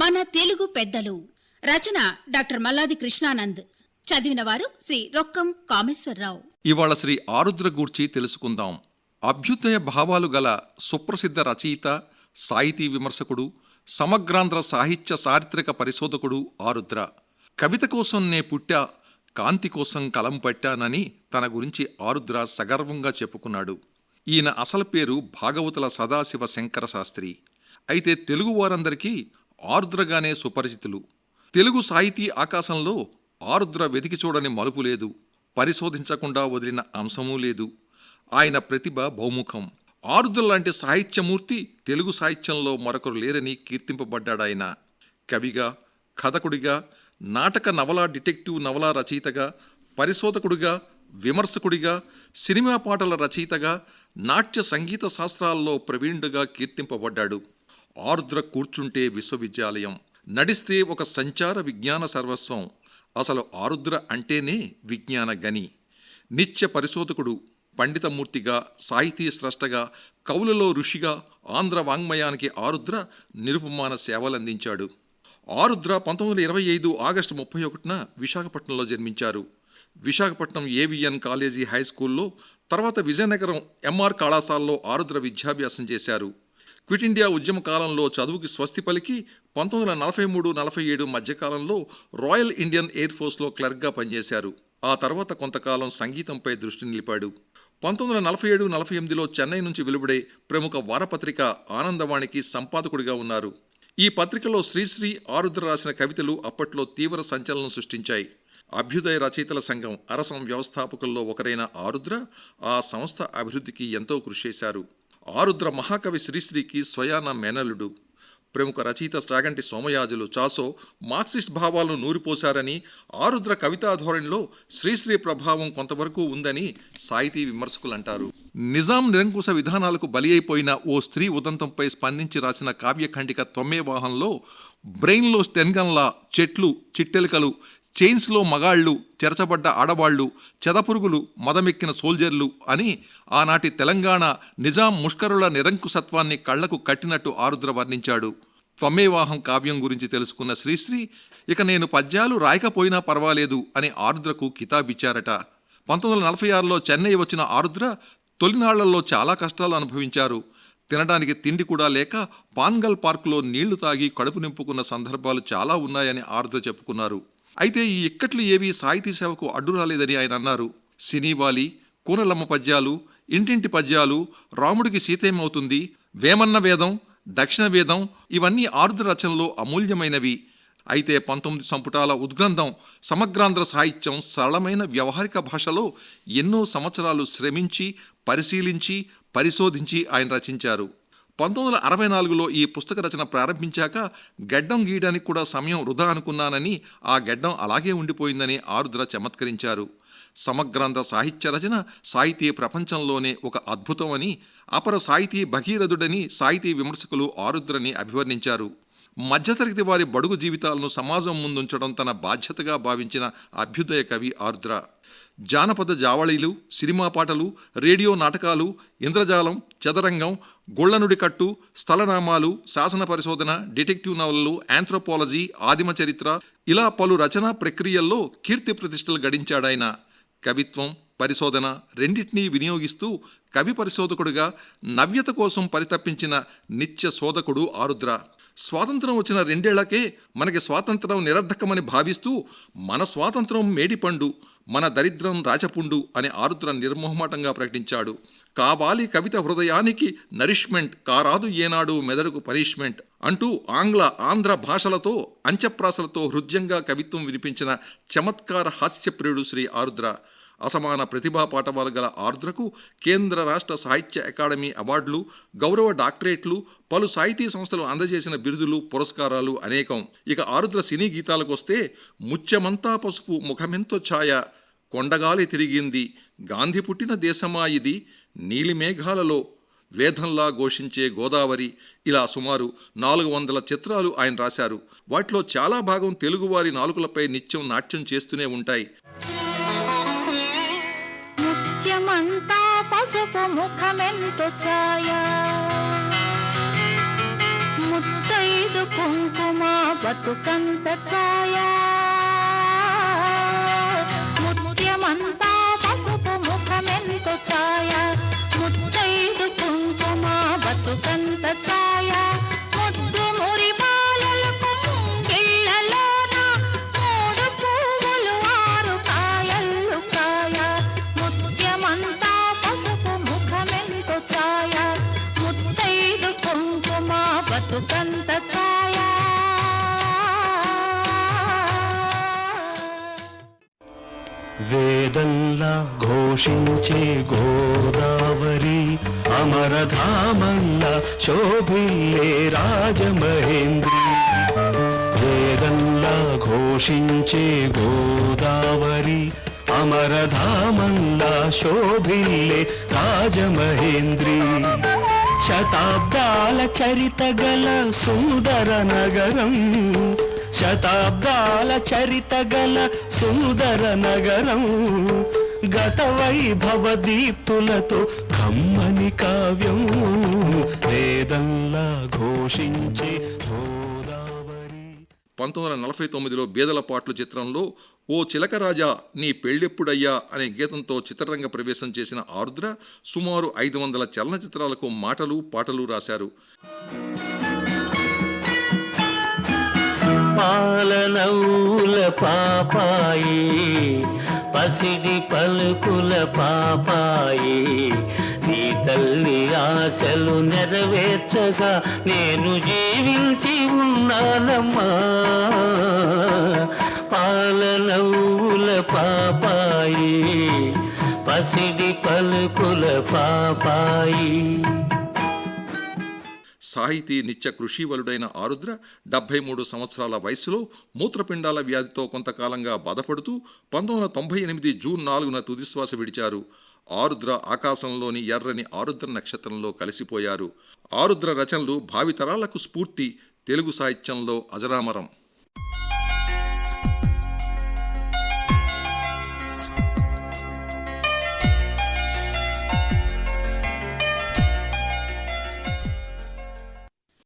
మన తెలుగు పెద్దలు. రచన డాక్టర్ మల్లాది కృష్ణానంద్. చదివిన వారు శ్రీ రొక్కం కామేశ్వరరావు. ఇవాళ శ్రీ ఆరుద్ర గూర్చి తెలుసుకుందాం. అభ్యుదయ భావాలు గల సుప్రసిద్ధ రచయిత సాహితీ విమర్శకుడు సమగ్రాంధ్ర సాహిత్య చారిత్రక పరిశోధకుడు ఆరుద్ర. కవిత కోసం నే పుట్టా కాంతి కోసం కలం పట్టానని తన గురించి ఆరుద్ర సగర్వంగా చెప్పుకున్నాడు. ఈయన అసలు పేరు భాగవతుల సదాశివ శంకర శాస్త్రి. అయితే తెలుగు వారందరికీ ఆరుద్రగానే సుపరిచితులు. తెలుగు సాహితీ ఆకాశంలో ఆరుద్ర వెతికి చూడని మలుపు లేదు. పరిశోధించకుండా వదిలిన అంశమూ లేదు. ఆయన ప్రతిభ బహుముఖం. ఆరుద్ర లాంటి సాహిత్యమూర్తి తెలుగు సాహిత్యంలో మరొకరు లేరని కీర్తింపబడ్డాడాయన కవిగా కథకుడిగా నాటక నవల డిటెక్టివ్ నవల రచయితగా పరిశోధకుడిగా విమర్శకుడిగా సినిమా పాటల రచయితగా నాట్య సంగీత శాస్త్రాల్లో ప్రవీణుడుగా కీర్తింపబడ్డాడు. ఆరుద్ర కూర్చుంటే విశ్వవిద్యాలయం. నడిస్తే ఒక సంచార విజ్ఞాన సర్వస్వం. అసలు ఆరుద్ర అంటేనే విజ్ఞాన గని. నిత్య పరిశోధకుడు పండితమూర్తిగా సాహితీ స్రష్టగా కవులలో ఋషిగా ఆంధ్ర వాంగ్మయానికి ఆరుద్ర నిరుపమాన సేవలందించాడు. ఆరుద్ర పంతొమ్మిది వందల ఇరవై ఐదు ఆగస్టు ముప్పై ఒకటిన విశాఖపట్నంలో జన్మించారు. విశాఖపట్నం ఏవిఎన్ కాలేజీ హై స్కూల్లో తర్వాత విజయనగరం ఎంఆర్ కళాశాలలో ఆరుద్ర విద్యాభ్యాసం చేశారు. క్విట్ ఇండియా ఉద్యమ కాలంలో చదువుకి స్వస్తి పలికి పంతొమ్మిది వందల నలభై మూడు నలభై ఏడు మధ్యకాలంలో రాయల్ ఇండియన్ ఎయిర్ ఫోర్స్లో క్లర్క్గా పనిచేశారు. ఆ తర్వాత కొంతకాలం సంగీతంపై దృష్టి నిలిపాడు. పంతొమ్మిది వందల నలభై ఏడు నలభై ఎనిమిదిలో చెన్నై నుంచి వెలువడే ప్రముఖ వారపత్రిక ఆనందవాణికి సంపాదకుడిగా ఉన్నారు. ఈ పత్రికలో శ్రీశ్రీ ఆరుద్ర రాసిన కవితలు అప్పట్లో తీవ్ర సంచలనం సృష్టించాయి. అభ్యుదయ రచయితల సంఘం అరసం వ్యవస్థాపకుల్లో ఒకరైన ఆరుద్ర ఆ సంస్థ అభివృద్ధికి ఎంతో కృషి చేశారు. ఆరుద్ర మహాకవి శ్రీశ్రీకి స్వయాన మేనలుడు ప్రముఖ రచయిత స్టాగంటి సోమయాజులు చాసో మార్క్సిస్ట్ భావాలను నూరిపోశారని ఆరుద్ర కవితా ధోరణిలో శ్రీశ్రీ ప్రభావం కొంతవరకు ఉందని సాహితీ విమర్శకులు అంటారు నిజాం నిరంకుశ విధానాలకు బలి అయిపోయిన ఓ స్త్రీ ఉదంతంపై స్పందించి రాసిన కావ్యఖండిక తొమ్మే వాహంలో బ్రెయిన్లో స్టెన్గన్లా చెట్లు చిట్టెలికలు చైన్స్లో మగాళ్ళు చెరచబడ్డ ఆడవాళ్ళు చెదపురుగులు మదమెక్కిన సోల్జర్లు అని ఆనాటి తెలంగాణ నిజాం ముష్కరుల నిరంకుశత్వాన్ని కళ్ళకు కట్టినట్టు ఆరుద్ర వర్ణించాడు. త్వమేవాహం కావ్యం గురించి తెలుసుకున్న శ్రీశ్రీ ఇక నేను పద్యాలు రాయకపోయినా పర్వాలేదు అని ఆరుద్రకు కితాబిచ్చారట. పంతొమ్మిది వందల నలభై ఆరులో చెన్నై వచ్చిన ఆరుద్ర తొలినాళ్ళలో చాలా కష్టాలు అనుభవించారు. తినడానికి తిండి కూడా లేక పాన్గల్ పార్కులో నీళ్ళు తాగి కడుపు నింపుకున్న సందర్భాలు చాలా ఉన్నాయని ఆరుద్ర చెప్పుకున్నారు. అయితే ఈ ఇక్కట్లు ఏవీ సాహితీ సేవకు అడ్డు రాలేదని ఆయన అన్నారు. సినీవాలి కూనలమ్మ పద్యాలు ఇంటింటి పద్యాలు రాముడికి సీతేమవుతుంది వేమన్న వేదం దక్షిణ వేదం ఇవన్నీ ఆరుద్ర రచనలో అమూల్యమైనవి. అయితే పంతొమ్మిది సంపుటాల ఉద్గ్రంథం సమగ్రాంధ్ర సాహిత్యం సరళమైన వ్యవహారిక భాషలో ఎన్నో సంవత్సరాలు శ్రమించి పరిశీలించి పరిశోధించి ఆయన రచించారు. పంతొమ్మిది వందల అరవై నాలుగులో ఈ పుస్తక రచన ప్రారంభించాక గడ్డం గీయడానికి కూడా సమయం వృధా అనుకున్నానని ఆ గడ్డం అలాగే ఉండిపోయిందని ఆరుద్ర చమత్కరించారు. సమగ్రాంధ్ర సాహిత్య రచన సాహితీ ప్రపంచంలోనే ఒక అద్భుతం అని అపర సాహితీ భగీరథుడని సాహితీ విమర్శకులు ఆరుద్రని అభివర్ణించారు. మధ్యతరగతి వారి బడుగు జీవితాలను సమాజం ముందుంచడం తన బాధ్యతగా భావించిన అభ్యుదయ కవి ఆరుద్ర. జానపద జావళీలు సినిమా పాటలు రేడియో నాటకాలు ఇంద్రజాలం చదరంగం గొళ్ళనుడి కట్టు స్థలనామాలు శాసన పరిశోధన డిటెక్టివ్ నవలలు ఆంథ్రోపాలజీ ఆదిమ చరిత్ర ఇలా పలు రచనా ప్రక్రియల్లో కీర్తి ప్రతిష్టలు గడించాడాయన. కవిత్వం పరిశోధన రెండింటినీ వినియోగిస్తూ కవి పరిశోధకుడిగా నవ్యత కోసం పరితపించిన నిత్య శోధకుడు ఆరుద్ర. స్వాతంత్రం వచ్చిన రెండేళ్ళకే మనకి స్వాతంత్రం నిరర్ధకమని భావిస్తూ మన స్వాతంత్రం మేడిపండు మన దరిద్రం రాచపుండు అనే ఆరుద్ర నిర్మోహమాటంగా ప్రకటించాడు. కావాలి కవిత హృదయానికి నరిష్మెంట్ కారాదు ఏనాడు మెదడుకు పనిష్మెంట్ అంటూ ఆంగ్ల ఆంధ్ర భాషలతో అంచప్రాసలతో హృద్యంగా కవిత్వం వినిపించిన చమత్కార హాస్యప్రియుడు శ్రీ ఆరుద్ర. అసమాన ప్రతిభా పాఠవాలు గల ఆరుద్రకు కేంద్ర రాష్ట్ర సాహిత్య అకాడమీ అవార్డులు గౌరవ డాక్టరేట్లు పలు సాహితీ సంస్థలు అందజేసిన బిరుదులు పురస్కారాలు అనేకం. ఇక ఆరుద్ర సినీ గీతాలకు వస్తే ముత్యమంతా పసుపు ముఖమెంతో ఛాయ. కొండగాలి తిరిగింది. గాంధీ పుట్టిన దేశమా ఇది? నీలి మేఘాలలో వేదంలా ఘోషించే గోదావరి. ఇలా సుమారు నాలుగు వందల చిత్రాలు ఆయన రాశారు. వాటిలో చాలా భాగం తెలుగువారి నాలుకలపై నిత్యం నాట్యం చేస్తూనే ఉంటాయి. ముఖ్యమంతా పసుపు ముఖమెంతో ఛాయ. ముత్తైదు కుంకుమ బతుకంత ఛాయా. వేదంలా ఘోషించే గోదావరి అమరధామంలా శోభిల్లే రాజమహేంద్రి. వేదంలా ఘోషించే గోదావరి అమరధామంలా శోభిల్లే రాజమహేంద్రి. శతాబ్దాల చరిత గల సుందర నగరం శతాబ్దాల చరిత గల సుందర నగరం గత వైభవ దీప్తులతో కమ్మని కావ్యం వేదంలా ఘోషించే గోదావరి. పంతొమ్మిది వందల నలభై తొమ్మిదిలో బేదల పాటలు చిత్రంలో ఓ చిలకరాజా నీ పెళ్ళెప్పుడయ్యా అనే గీతంతో చిత్రరంగ ప్రవేశం చేసిన ఆరుద్ర సుమారు ఐదు వందల చలనచిత్రాలకు మాటలు పాటలు రాశారు. పాలనౌల పాపాయి పసిడి పలుకుల పాపాయి. నీ తల్లి ఆశలు నెరవేర్చగా నేను జీవించి ఉన్నానమ్మా. పాలనౌల పాపాయి పసిడి పలుకుల పాపాయి. సాహితీ నిత్య కృషివలుడైన ఆరుద్ర డెబ్బై మూడు సంవత్సరాల వయసులో మూత్రపిండాల వ్యాధితో కొంతకాలంగా బాధపడుతూ పంతొమ్మిది వందల తొంభై ఎనిమిది జూన్ నాలుగున తుదిశ్వాస విడిచారు. ఆరుద్ర ఆకాశంలోని ఎర్రని ఆరుద్ర నక్షత్రంలో కలిసిపోయారు. ఆరుద్ర రచనలు భావితరాలకు స్ఫూర్తి తెలుగు సాహిత్యంలో అజరామరం.